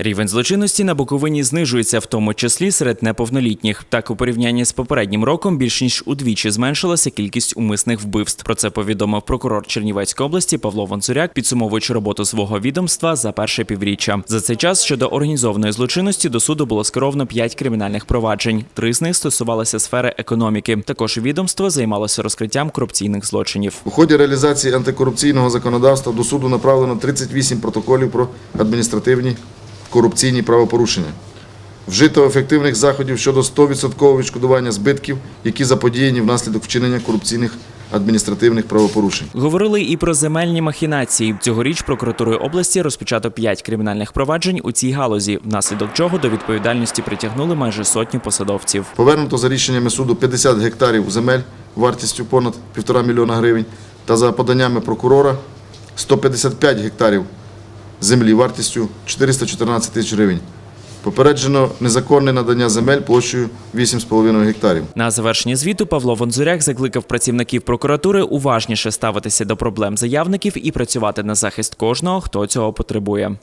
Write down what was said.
Рівень злочинності на Буковині знижується, в тому числі серед неповнолітніх. Так, у порівнянні з попереднім роком більш ніж удвічі зменшилася кількість умисних вбивств. Про це повідомив прокурор Чернівецької області Павло Вонцуряк, підсумовуючи роботу свого відомства за перше півріччя. За цей час щодо організованої злочинності до суду було скеровано п'ять кримінальних проваджень. Три з них стосувалися сфери економіки. Також відомство займалося розкриттям корупційних злочинів. У ході реалізації антикорупційного законодавства до суду направлено 38 протоколів про адміністративні корупційні правопорушення. Вжито ефективних заходів щодо 100% відшкодування збитків, які заподіяні внаслідок вчинення корупційних адміністративних правопорушень. Говорили і про земельні махінації. Цьогоріч прокуратурою області розпочато п'ять кримінальних проваджень у цій галузі, внаслідок чого до відповідальності притягнули майже сотню посадовців. Повернуто за рішеннями суду 50 гектарів земель вартістю понад 1,5 мільйона гривень та за поданнями прокурора 155 гектарів землі вартістю 414 тисяч гривень. Попереджено незаконне надання земель площею 8,5 гектарів. На завершення звіту Павло Вонзуряк закликав працівників прокуратури уважніше ставитися до проблем заявників і працювати на захист кожного, хто цього потребує.